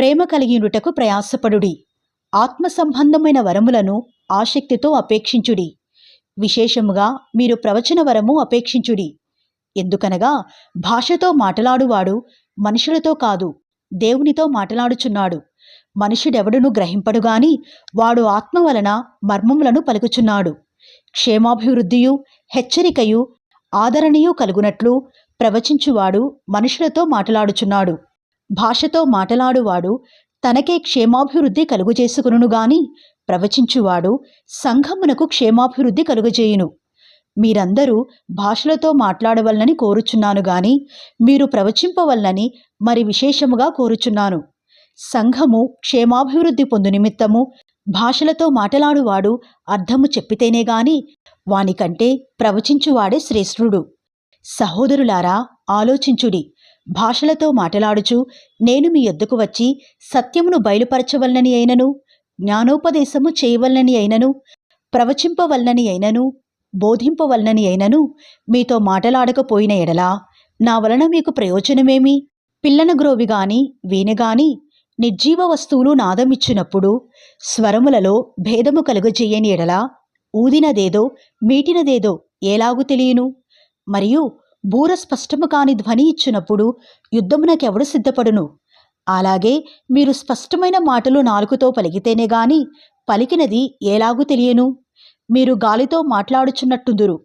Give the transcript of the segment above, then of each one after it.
ప్రేమ కలిగియుటకు ప్రయాసపడుడి. ఆత్మ సంబంధమైన వరములను ఆసక్తితో అపేక్షించుడి. విశేషముగా మీరు ప్రవచన వరము అపేక్షించుడి. ఎందుకనగా భాషతో మాటలాడువాడు మనుషులతో కాదు దేవునితో మాటలాడుచున్నాడు. మనుషుడెవడును గ్రహింపడుగాని వాడు ఆత్మ వలన మర్మములను పలుకుచున్నాడు. క్షేమాభివృద్ధియు హెచ్చరికయు ఆదరణీయు కలుగునట్లు ప్రవచించువాడు మనుషులతో మాటలాడుచున్నాడు. భాషతో మాటలాడువాడు తనకే క్షేమాభివృద్ధి కలుగుచేసుకును గాని ప్రవచించువాడు సంఘమునకు క్షేమాభివృద్ధి కలుగజేయును. మీరందరూ భాషలతో మాట్లాడవలనని కోరుచున్నాను గాని మీరు ప్రవచింపవలనని మరి విశేషముగా కోరుచున్నాను. సంఘము క్షేమాభివృద్ధి పొందు నిమిత్తము భాషలతో మాటలాడువాడు అర్థము చెప్పితేనే గాని వానికంటే ప్రవచించువాడే శ్రేష్ఠుడు. సహోదరులారా ఆలోచించుడి. భాషలతో మాటలాడుచు నేను మీ ఎద్దుకు వచ్చి సత్యమును బయలుపరచవలనని అయినను జ్ఞానోపదేశము చేయవలనని అయినను ప్రవచింపవలనని అయినను బోధింపవలనని అయినను మీతో మాటలాడకపోయిన ఎడలా నా వలన మీకు ప్రయోజనమేమి? పిల్లన గ్రోవి గాని వీణ గాని నిర్జీవ వస్తువులు నాదమిచ్చినప్పుడు స్వరములలో భేదము కలుగజేయని ఎడలా ఊదినదేదో మీటినదేదో ఏలాగు తెలియను? మరియు బూర స్పష్టము కాని ధ్వని ఇచ్చినప్పుడు యుద్ధమునకెవడు సిద్ధపడును? అలాగే మీరు స్పష్టమైన మాటలు నాలుగుతో పలికితేనే గాని పలికినది ఏలాగు తెలియను? మీరు గాలితో మాట్లాడుచున్నట్టుందురు.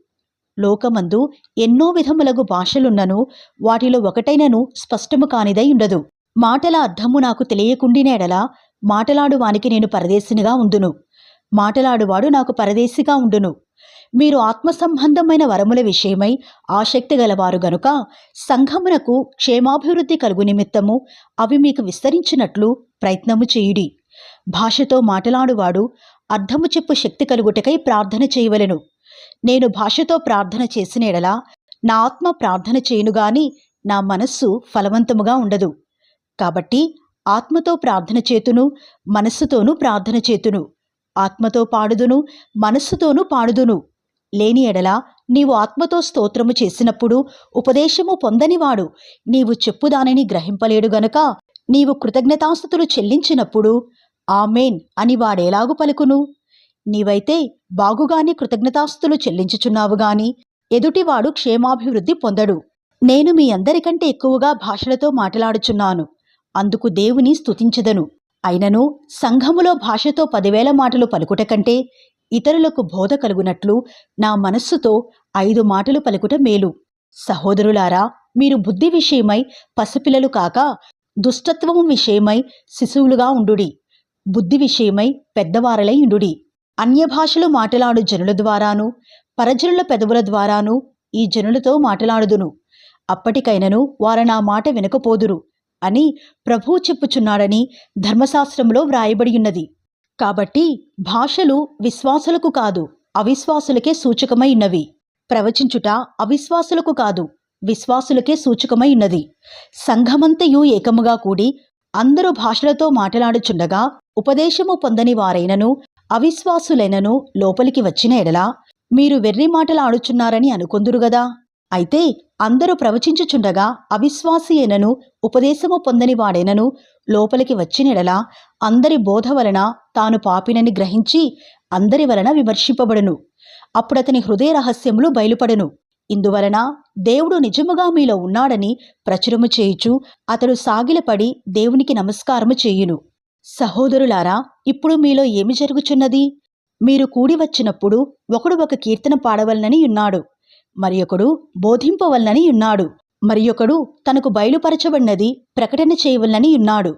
లోకమందు ఎన్నో విధములగు భాషలున్నను వాటిలో ఒకటైనను స్పష్టము కానిదై ఉండదు. మాటల అర్థము నాకు తెలియకుండినేడలా మాటలాడువానికి నేను పరదేశినిగా ఉందును మాటలాడువాడు నాకు పరదేశిగా ఉండును. మీరు ఆత్మ సంబంధమైన వరముల విషయమై ఆసక్తి గలవారు గనుక సంఘమునకు క్షేమాభివృద్ధి కలుగు నిమిత్తము అవి మీకు విస్తరించినట్లు ప్రయత్నము చేయుడి. భాషతో మాటలాడువాడు అర్థము చెప్పు శక్తి కలుగుటకై ప్రార్థన చేయవలెను. నేను భాషతో ప్రార్థన చేసిన ఎడలా నా ఆత్మ ప్రార్థన చేయును గాని నా మనస్సు ఫలవంతముగా ఉండదు. కాబట్టి ఆత్మతో ప్రార్థన చేతును మనస్సుతోనూ ప్రార్థన చేతును. ఆత్మతో పాడుదును మనస్సుతోనూ పాడుదును. లేని ఎడల నీవు ఆత్మతో స్తోత్రము చేసినప్పుడు ఉపదేశము పొందనివాడు. నీవు చెప్పుదానిని గ్రహింపలేడు గనుక నీవు కృతజ్ఞతాస్థుతులు చెల్లించినప్పుడు ఆమెన్ అని వాడేలాగు పలుకును. నీవైతే బాగుగాని కృతజ్ఞతాస్థుతులు చెల్లించుచున్నావు గాని ఎదుటివాడు క్షేమాభివృద్ధి పొందడు. నేను మీ అందరికంటే ఎక్కువగా భాషలతో మాట్లాడుచున్నాను. అందుకు దేవుని స్తుతించదను. అయినను సంఘములో భాషతో పదివేల మాటలు పలుకుట కంటే ఇతరులకు బోధ కలుగునట్లు నా మనస్సుతో ఐదు మాటలు పలుకుట మేలు. సహోదరులారా మీరు బుద్ధి విషయమై పసిపిల్లలు కాక దుష్టత్వము విషయమై శిశువులుగా ఉండుడి. బుద్ధి విషయమై పెద్దవారలై ఉండుడి. అన్య భాషలు మాటలాడు జనుల ద్వారాను పరజనుల పెదవుల ద్వారాను ఈ జనులతో మాటలాడుదును. అప్పటికైనను వారు నా మాట వినకపోదురు అని ప్రభువు చెప్పుచున్నాడని ధర్మశాస్త్రంలో వ్రాయబడి ఉన్నది. కాబట్టి భాషలు విశ్వాసులకు కాదు అవిశ్వాసులకే సూచకమై ఉన్నవి. ప్రవచించుట అవిశ్వాసులకు కాదు విశ్వాసులకే సూచకమై ఉన్నది. సంఘమంతయు ఏకముగా కూడి అందరూ భాషలతో మాట్లాడుచుండగా ఉపదేశము పొందని వారైనను అవిశ్వాసులైనను లోపలికి వచ్చిన ఎడలా మీరు వెర్రి మాటలాడుచున్నారని అనుకొందురు గదా? అయితే అందరూ ప్రవచించుచుండగా అవిశ్వాసి అయినను ఉపదేశము పొందని వాడైనను లోపలికి వచ్చినెడలా అందరి బోధ వలన తాను పాపినని గ్రహించి అందరి వలన విమర్శింపబడును. అప్పుడతని హృదయ రహస్యములు బయలుపడును. ఇందువలన దేవుడు నిజముగా మీలో ఉన్నాడని ప్రచురము చేయుచు అతడు సాగిలపడి దేవునికి నమస్కారము చేయును. సహోదరులారా ఇప్పుడు మీలో ఏమి జరుగుచున్నది? మీరు కూడి వచ్చినప్పుడు ఒకడు ఒక కీర్తన పాడవలనని ఉన్నాడు. మరి ఒకడు బోధింపవలనని ఉన్నాడు. మరియొకడు తనకు బయలుపరచబడినది ప్రకటన చేయవలనని ఉన్నాడు.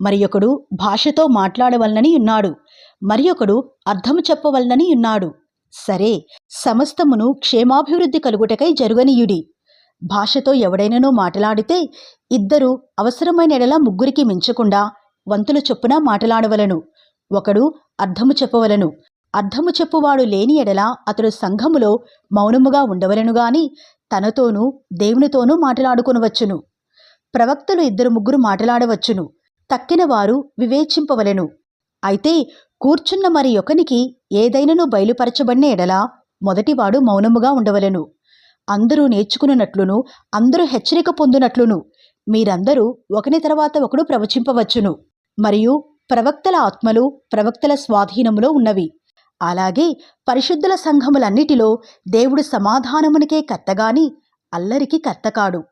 మరియొకడు భాషతో మాట్లాడవలనని ఉన్నాడు. మరియొకడు అర్థము చెప్పవలనని ఉన్నాడు. సరే సమస్తమును క్షేమాభివృద్ధి కలుగుటకై జరుగనీయుడి. భాషతో ఎవడైననో మాట్లాడితే ఇద్దరు అవసరమైన ఎడల ముగ్గురికి మించకుండా వంతుల చొప్పున మాట్లాడవలను. ఒకడు అర్థము చెప్పవలను. అర్థము చెప్పువాడు లేని ఎడల అతడు సంఘములో మౌనముగా ఉండవలను గాని తనతోనూ దేవునితోనూ మాట్లాడుకొనవచ్చును. ప్రవక్తలు ఇద్దరు ముగ్గురు మాట్లాడవచ్చును. తక్కిన వారు వివేచింపవలెను. అయితే కూర్చున్న మరి ఒకనికి ఏదైనను బయలుపరచబడిన ఎడల మొదటివాడు మౌనముగా ఉండవలెను. అందరూ నేర్చుకున్నట్లును అందరూ హెచ్చరిక పొందునట్లును. మీరందరూ ఒకని తర్వాత ఒకడు ప్రవచింపవచ్చును. మరియు ప్రవక్తల ఆత్మలు ప్రవక్తల స్వాధీనములో ఉన్నవి. అలాగే పరిశుద్ధుల సంఘములన్నిటిలో దేవుడు సమాధానమునికే కర్తగాని అల్లరికి కర్తకాడు.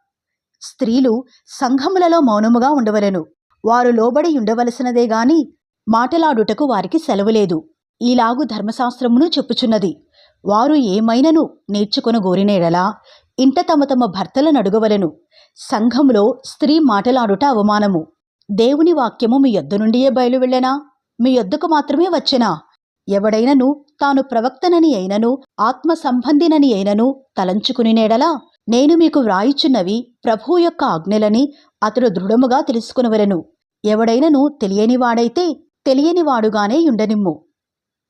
స్త్రీలు సంఘములలో మౌనముగా ఉండవలెను. వారు లోబడి ఉండవలసినదే గాని మాటలాడుటకు వారికి సెలవు లేదు ఈలాగు ధర్మశాస్త్రమును చెప్పుచున్నది. వారు ఏమైనను నేర్చుకొన గోరినేడలా ఇంట తమ తమ భర్తలను అడుగవలెను. సంఘములో స్త్రీ మాటలాడుట అవమానము. దేవుని వాక్యము మీ యొద్ద నుండియే బయలువెళ్ళెనా? మీ యొద్దకు మాత్రమే వచ్చెనా? ఎవడైనను తాను ప్రవక్తనని అయినను ఆత్మ సంబంధినని అయినను తలంచుకునినేడలా నేను మీకు వ్రాయిచున్నవి ప్రభువు యొక్క ఆజ్ఞలని అతడు దృఢముగా తెలుసుకునవలను. ఎవడైనను తెలియనివాడైతే తెలియనివాడుగానే ఉండనిమ్ము.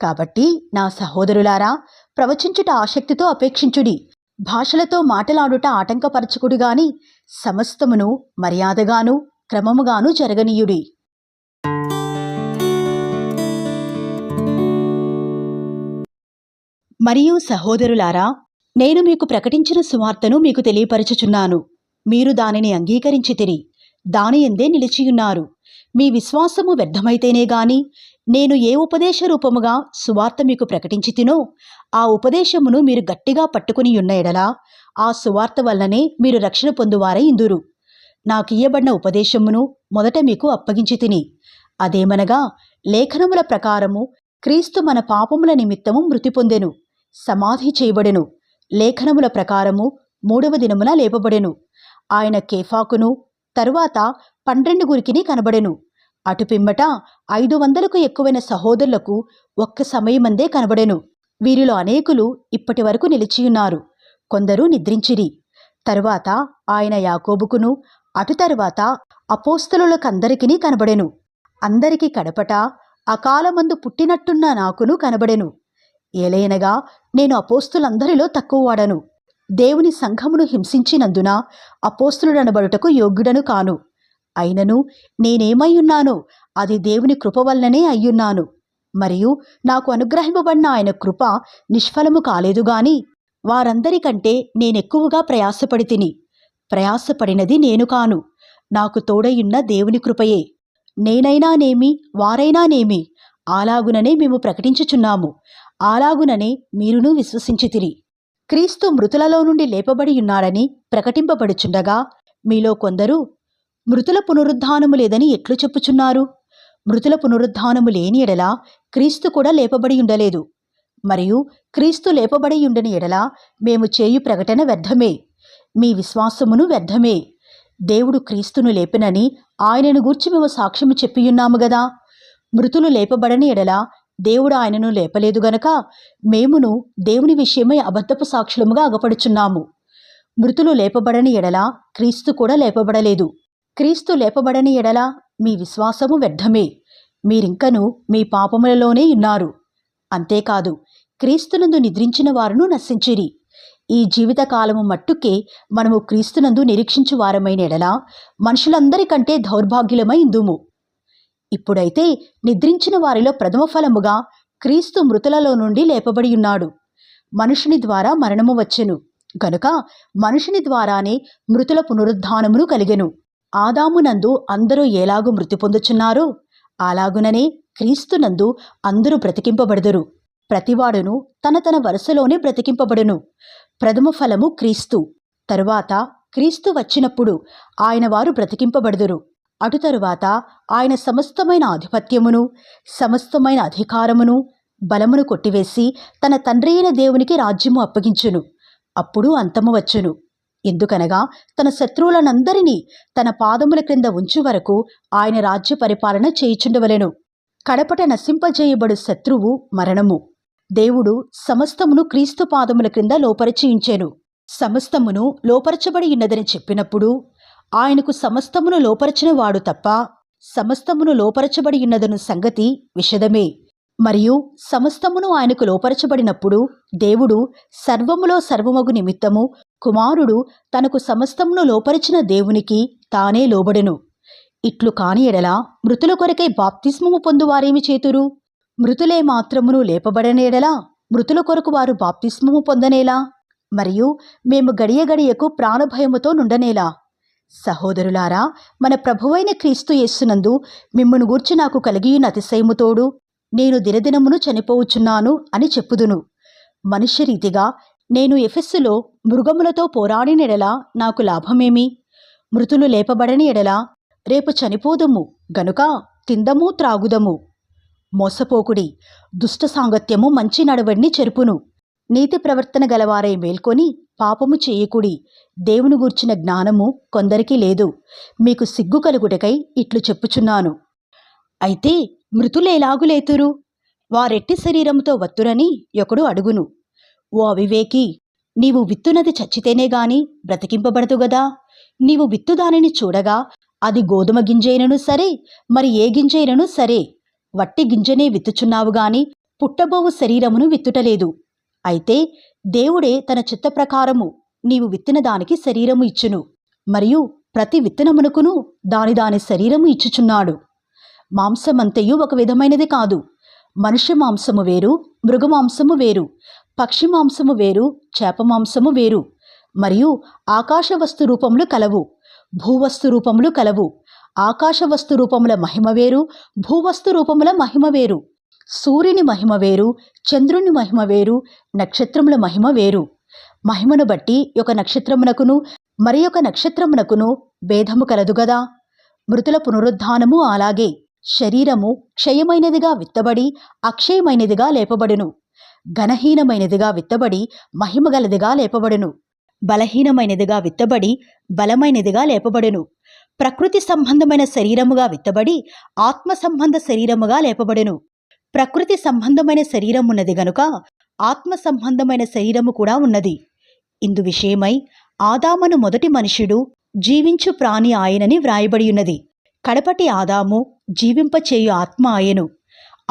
కాబట్టి నా సహోదరులారా ప్రవచించుట ఆసక్తితో అపేక్షించుడి. భాషలతో మాటలాడుట ఆటంకపరచుకుడుగాని సమస్తమును మర్యాదగాను క్రమముగాను జరగనీయుడి. మరియు సహోదరులారా నేను మీకు ప్రకటించిన సువార్తను మీకు తెలియపరచుచున్నాను. మీరు దానిని అంగీకరించితిరి దాని ఎందే నిలిచియున్నారు మీ విశ్వాసము వ్యర్థమైతేనే గాని నేను ఏ ఉపదేశ రూపముగా సువార్త మీకు ప్రకటించి తినో ఆ ఉపదేశమును మీరు గట్టిగా పట్టుకుని ఉన్న ఎడలా ఆ సువార్త వల్లనే మీరు రక్షణ పొందువారై ఇందురు. నాకు ఇయ్యబడిన ఉపదేశమును మొదట మీకు అప్పగించి తిని అదేమనగా లేఖనముల ప్రకారము క్రీస్తు మన పాపముల నిమిత్తము మృతి పొందెను. సమాధి చేయబడెను. లేఖనముల ప్రకారము మూడవ దినమున లేపబడెను. ఆయన కేఫాకును తరువాత పన్నెండుగురికిని కనబడెను. అటు పిమ్మట ఐదు వందలకు ఎక్కువైన సహోదరులకు ఒక్క సమయమందే కనబడెను. వీరిలో అనేకులు ఇప్పటి వరకు నిలిచియున్నారు. కొందరు నిద్రించిరి. తరువాత ఆయన యాకోబుకును అటు తరువాత అపోస్తలులకందరికీ కనబడెను. అందరికి కడపట అకాలమందు పుట్టినట్టున్న నాకును కనబడెను. ఏలైనగా నేను అపోస్తులందరిలో తక్కువవాడను. దేవుని సంఘమును హింసించినందున అపోస్తులుడనబడుటకు యోగ్యుడను కాను. అయినను నేనేమై అది దేవుని కృప వల్లనే అయ్యున్నాను. మరియు నాకు అనుగ్రహింపబడిన ఆయన కృప నిష్ఫలము కాలేదు గాని వారందరికంటే నేనెక్కువగా ప్రయాసపడి తిని ప్రయాసపడినది నేను కాను. నాకు తోడయున్న దేవుని కృపయే. నేనైనానేమి వారైనానేమి అలాగుననే మేము ప్రకటించుచున్నాము. అలాగుననే మీరును విశ్వసించితిరి. క్రీస్తు మృతులలో నుండి లేపబడి ఉన్నాడని ప్రకటింపబడుచుండగా మీలో కొందరు మృతుల పునరుద్ధానము లేదని ఎట్లు చెప్పుచున్నారు? మృతుల పునరుద్ధానము లేని ఎడల క్రీస్తు కూడా లేపబడి ఉండలేదు. మరియు క్రీస్తు లేపబడి ఉండని ఎడల మేము చేయు ప్రకటన వ్యర్థమే. మీ విశ్వాసమును వ్యర్థమే. దేవుడు క్రీస్తును లేపినని ఆయనను గూర్చి మేము సాక్ష్యము చెప్పియున్నాము గదా. మృతులు లేపబడని ఎడల దేవుడు ఆయనను లేపలేదు గనక మేమును దేవుని విషయమై అబద్ధపు సాక్షులముగా అగపడుచున్నాము. మృతులు లేపబడని ఎడల క్రీస్తు కూడా లేపబడలేదు. క్రీస్తు లేపబడని ఎడల మీ విశ్వాసము వ్యర్థమే. మీరింకను మీ పాపములలోనే ఉన్నారు. అంతేకాదు క్రీస్తునందు నిద్రించిన వారును నశించిరి. ఈ జీవితకాలము మట్టుకే మనము క్రీస్తునందు నిరీక్షించు వారమైన ఎడల మనుషులందరికంటే దౌర్భాగ్యులమై ఇందుము ఇప్పుడైతే నిద్రించిన వారిలో ప్రథమ ఫలముగా క్రీస్తు మృతులలో నుండి లేపబడి ఉన్నాడు. మనుషుని ద్వారా మరణము వచ్చెను. గనుక మనుషుని ద్వారానే మృతుల పునరుద్ధానమును కలిగెను. ఆదామునందు అందరూ ఎలాగు మృతి పొందుచున్నారో అలాగుననే క్రీస్తునందు అందరూ బ్రతికింపబడదురు. ప్రతివాడును తన తన వరుసలోనే బ్రతికింపబడును. ప్రథమ ఫలము క్రీస్తు. తరువాత క్రీస్తు వచ్చినప్పుడు ఆయన వారు బ్రతికింపబడదురు. అటు తరువాత ఆయన సమస్తమైన ఆధిపత్యమును సమస్తమైన అధికారమును బలమును కొట్టివేసి తన తండ్రి అయిన దేవునికి రాజ్యము అప్పగించును. అప్పుడు అంతము వచ్చును. ఎందుకనగా తన శత్రువులనందరినీ తన పాదముల క్రింద ఉంచు వరకు ఆయన రాజ్య పరిపాలన చేయుచుండవలెను. కడపట నశింపజేయబడు శత్రువు మరణము. దేవుడు సమస్తమును క్రీస్తు పాదముల క్రింద లోపరిచి సమస్తమును లోపరచబడి ఉన్నదని చెప్పినప్పుడు ఆయనకు సమస్తమును లోపరచిన వాడు తప్ప సమస్తమును లోపరచబడి ఉన్నదను సంగతి విషదమే. మరియు సమస్తమును ఆయనకు లోపరచబడినప్పుడు దేవుడు సర్వములో సర్వమగు నిమిత్తము కుమారుడు తనకు సమస్తమును లోపరిచిన దేవునికి తానే లోబడెను. ఇట్లు కాని ఎడల మృతుల కొరకై బాప్తిస్మము పొందువారేమి చేతురు? మృతులే మాత్రమును లేపబడనేడలా మృతుల కొరకు వారు బాప్తిస్మము పొందనేలా? మరియు మేము గడియ గడియకు ప్రాణభయముతో నుండనేలా? సహోదరులారా మన ప్రభువైన క్రీస్తు యేస్సునందు మిమ్మును గూర్చి నాకు కలిగియున్న అతిశయముతోడు నేను దినదినమును చనిపోవచ్చున్నాను అని చెప్పుదును. మనుష్యరీతిగా నేను ఎఫెస్సులో మృగములతో పోరాడిన ఎడల నాకు లాభమేమి? మృతులు లేపబడని ఎడల రేపు చనిపోదుము గనుక తిందము త్రాగుదము. మోసపోకుడి దుష్ట సాంగత్యము మంచి నడవడిని చెరుపును. నీతి ప్రవర్తన గలవారై మేల్కొని పాపము చేయకుడి దేవుని గూర్చిన జ్ఞానము కొందరికి లేదు. మీకు సిగ్గు కలుగుటకై ఇట్లు చెప్పుచున్నాను. అయితే మృతులేలాగులేతురు వారెట్టి శరీరముతో వత్తురని ఒకడు అడుగును. ఓ అవివేకి నీవు విత్తునది చచ్చితేనే గాని బ్రతికింపబడదు గదా? నీవు విత్తు దానిని చూడగా అది గోధుమ గింజైనను సరే మరి ఏ గింజైనను సరే. వట్టి గింజనే విత్తుచున్నావు గాని పుట్టబోవు శరీరమును విత్తుటలేదు. అయితే దేవుడే తన చిత్త ప్రకారము నీవు విత్తిన దానికి శరీరము ఇచ్చును. మరియు ప్రతి విత్తనమునకును దాని దాని శరీరము ఇచ్చుచున్నాడు. మాంసమంతయు ఒక విధమైనది కాదు. మనుష్య మాంసము వేరు మృగమాంసము వేరు పక్షి మాంసము వేరు చేప మాంసము వేరు. మరియు ఆకాశవస్తు రూపములు కలవు భూవస్తు రూపములు కలవు. ఆకాశవస్తు రూపముల మహిమ వేరు భూవస్తు రూపముల మహిమ వేరు. సూర్యుని మహిమ వేరు చంద్రుని మహిమ వేరు నక్షత్రముల మహిమ వేరు. మహిమను బట్టి ఒక నక్షత్రమునకును మరి ఒక నక్షత్రమునకును భేదము కలదు గదా. మృతుల పునరుద్ధానము అలాగే శరీరము క్షయమైనదిగా విత్తబడి అక్షయమైనదిగా లేపబడును. ఘనహీనమైనదిగా విత్తబడి మహిమగలదిగా లేపబడును. బలహీనమైనదిగా విత్తబడి బలమైనదిగా లేపబడును. ప్రకృతి సంబంధమైన శరీరముగా విత్తబడి ఆత్మ సంబంధ శరీరముగా లేపబడును. ప్రకృతి సంబంధమైన శరీరం ఉన్నది గనుక ఆత్మ సంబంధమైన శరీరము కూడా ఉన్నది. ఇందు విషయమై ఆదామను మొదటి మనుషుడు జీవించు ప్రాణి ఆయనని వ్రాయబడి ఉన్నది కడపటి ఆదాము జీవింపచేయు ఆత్మ ఆయను.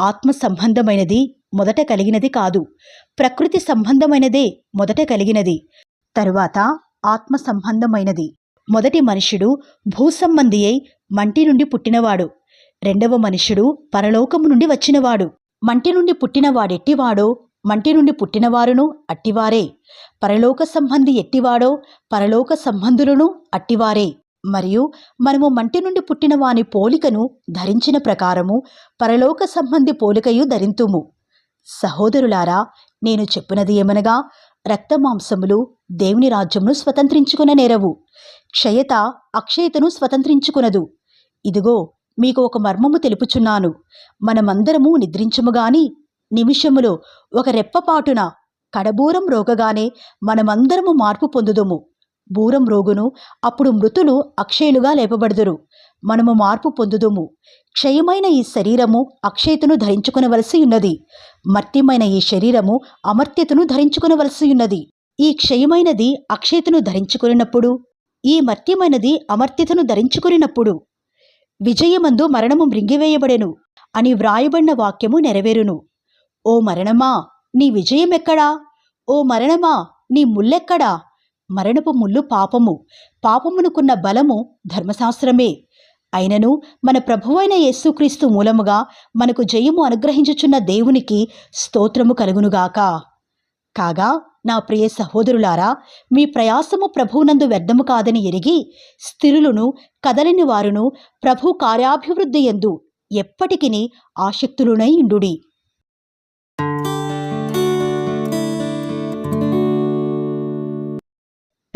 ఆత్మ సంబంధమైనది మొదట కలిగినది కాదు. ప్రకృతి సంబంధమైనదే మొదట కలిగినది. తరువాత ఆత్మ సంబంధమైనది. మొదటి మనుషుడు భూసంబంధి అయి మంటి నుండి పుట్టినవాడు. రెండవ మనుషుడు పరలోకము నుండి వచ్చినవాడు. మంటి నుండి పుట్టినవాడెట్టివాడో మంటి నుండి పుట్టినవారును అట్టివారే. పరలోక సంబంధి ఎట్టివాడో పరలోక సంబంధులను అట్టివారే. మరియు మనము మంటి నుండి పుట్టిన వాని పోలికను ధరించిన ప్రకారము పరలోక సంబంధి పోలికయు ధరింతుము. సహోదరులారా నేను చెప్పినది ఏమనగా రక్తమాంసములు దేవుని రాజ్యమును స్వతంత్రించుకున నేరవు. క్షయత అక్షయతను స్వతంత్రించుకునదు. ఇదిగో మీకు ఒక మర్మము తెలుపుచున్నాను. మనమందరము నిద్రించముగాని నిమిషములో ఒక రెప్పపాటున కడబూరం రోగగానే మనమందరము మార్పు పొందుదుము. బూరం రోగును అప్పుడు మృతులు అక్షయులుగా లేపబడుదురు. మనము మార్పు పొందుదుము. క్షయమైన ఈ శరీరము అక్షయతను ధరించుకునవలసి ఉన్నది మర్త్యమైన ఈ శరీరము అమర్త్యతను ధరించుకునవలసి ఉన్నది ఈ క్షయమైనది అక్షయతను ధరించుకున్నప్పుడు ఈ మర్త్యమైనది అమర్త్యతను ధరించుకున్నప్పుడు విజయమందు మరణము మృంగివేయబడెను అని వ్రాయబడిన వాక్యము నెరవేరును. ఓ మరణమా నీ విజయమెక్కడా? ఓ మరణమా నీ ముల్లెక్కడా? మరణపు ముల్లు పాపము. పాపమునుకున్న బలము ధర్మశాస్త్రమే. అయినను మన ప్రభువైన యేసుక్రీస్తు మూలముగా మనకు జయము అనుగ్రహించుచున్న దేవునికి స్తోత్రము కలుగునుగాక. కాగా నా ప్రియ సహోదరులారా మీ ప్రయాసము ప్రభువునందు వ్యర్థము కాదని ఎరిగి స్థిరులను కదలని వారును ప్రభు కార్యాభివృద్ధి ఎందు ఎప్పటికిని ఆసక్తులునై ఇండుడి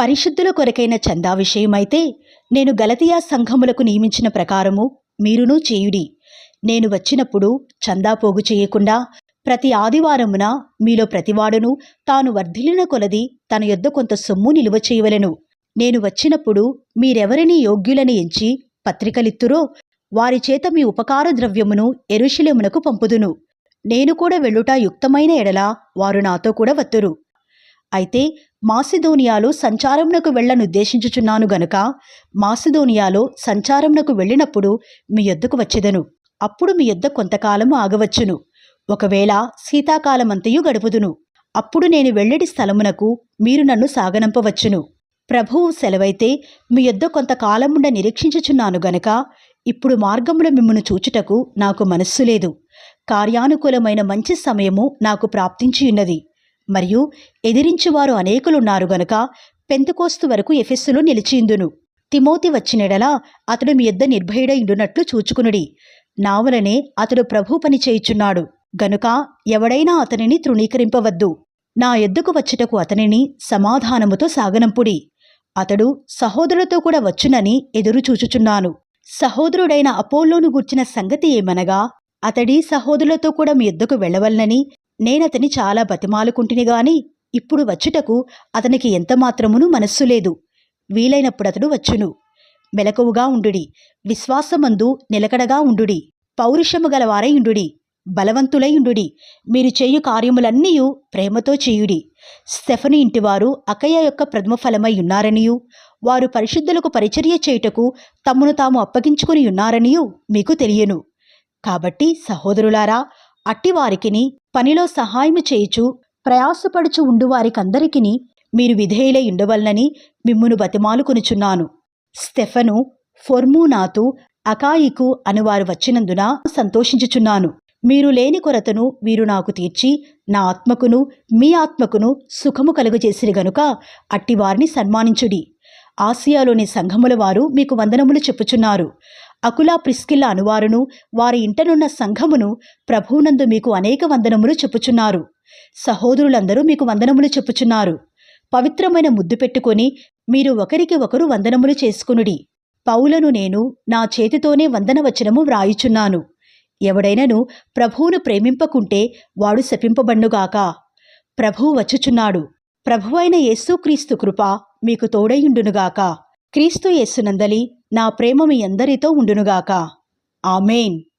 పరిశుద్ధుల కొరకైన చందా విషయమైతే నేను గలతియా సంఘములకు నియమించిన ప్రకారము మీరునూ చేయుడి. నేను వచ్చినప్పుడు చందా పోగు చేయకుండా ప్రతి ఆదివారమున మీలో ప్రతివాడును తాను వర్ధిల్లిన కొలది తన యొద్ద కొంత సొమ్ము నిలువ చేయవలెను. నేను వచ్చినప్పుడు మీరెవరిని యోగ్యులని ఎంచి పత్రికలిత్తురో వారి చేత మీ ఉపకార ద్రవ్యమును ఎరుశిలమునకు పంపుదును. నేను కూడా వెళ్ళుట యుక్తమైన ఎడల వారు నాతో కూడా వత్తురు. అయితే మాసిదోనియాలో సంచారమునకు వెళ్ళనుద్దేశించుచున్నాను గనుక మాసిదోనియాలో సంచారమునకు వెళ్ళినప్పుడు మీ యొద్దకు వచ్చేదను. అప్పుడు మీ యొద్ద కొంతకాలము ఆగవచ్చును. ఒకవేళ శీతాకాలమంతయు గడుపుదును. అప్పుడు నేను వెళ్ళడి స్థలమునకు మీరు నన్ను సాగనంపవచ్చును. ప్రభువు సెలవైతే మీ యొద్ద కొంతకాలముండ నిరీక్షించుచున్నాను గనక ఇప్పుడు మార్గములో మిమ్మను చూచుటకు నాకు మనస్సు లేదు. కార్యానుకూలమైన మంచి సమయము నాకు ప్రాప్తించియున్నది. మరియు ఎదిరించువారు అనేకులున్నారు గనుక పెంతుకోస్తు వరకు ఎఫెస్సులో నిలిచిందును. తిమోతి వచ్చినెడలా అతడు మీ యొద్ద నిర్భయుడైండునట్లు చూచుకునుడి. నా వలనే అతడు ప్రభు పని చేయుచున్నాడు. గనుక ఎవడైనా అతనిని తృణీకరింపవద్దు. నా ఎద్దుకు వచ్చుటకు అతనిని సమాధానముతో సాగనంపుడి. అతడు సహోదరులతో కూడా వచ్చునని ఎదురుచూచుచున్నాను సహోదరుడైన అపోలోను గూర్చిన సంగతి ఏమనగా అతడి సహోదరులతో కూడా మీ ఎద్దుకు వెళ్ళవలనని నేనతని చాలా బతిమాలుకుంటుని గాని ఇప్పుడు వచ్చుటకు అతనికి ఎంతమాత్రమును మనస్సు లేదు. వీలైనప్పుడు అతడు వచ్చును. మెలకువగా ఉండుడి. విశ్వాసమందు నిలకడగా ఉండుడి. పౌరుషము గలవారై ఉండుడి. బలవంతులై ఉండుడి. మీరు చేయు కార్యములన్నీయు ప్రేమతో చేయుడి. స్టెఫని ఇంటివారు అకయ్య యొక్క ప్రథమఫలమై ఉన్నారనియు. వారు పరిశుద్ధులకు పరిచర్య చేయుటకు తమను తాము అప్పగించుకుని ఉన్నారనియు మీకు తెలియను. కాబట్టి సహోదరులారా అట్టివారికిని పనిలో సహాయము చేయుచు ప్రయాసపడుచు ఉండువారికందరికిని మీరు విధేయులై ఉండవలనని మిమ్మును బతిమాలుకొనుచున్నాను. స్టెఫను ఫొర్మూనాతు అకాయికు అనువారు వచ్చినందున సంతోషించుచున్నాను. మీరు లేని కొరతను వీరు నాకు తీర్చి నా ఆత్మకును మీ ఆత్మకును సుఖము కలుగజేసిరి గనుక అట్టివారిని సన్మానించుడి. ఆసియాలోని సంఘముల వారు మీకు వందనములు చెప్పుచున్నారు. అకులా ప్రిస్కిల్ల అనువారును వారి ఇంటనున్న సంఘమును ప్రభువునందు మీకు అనేక వందనములు చెప్పుచున్నారు. సహోదరులందరూ మీకు వందనములు చెప్పుచున్నారు. పవిత్రమైన ముద్దు పెట్టుకొని మీరు ఒకరికి ఒకరు వందనములు చేసుకునుడి. పౌలను నేను నా చేతితోనే వందనవచనము వ్రాయుచున్నాను. ఎవడైనను ప్రభువును ప్రేమింపకుంటే వాడు శపింపబన్నుగాక. ప్రభువు వచ్చుచున్నాడు. ప్రభువైన యేసుక్రీస్తు కృప మీకు తోడైయుండునుగాక. క్రీస్తు యేసునందలి నా ప్రేమ మీ అందరితో ఉండునుగాక. ఆమెన్.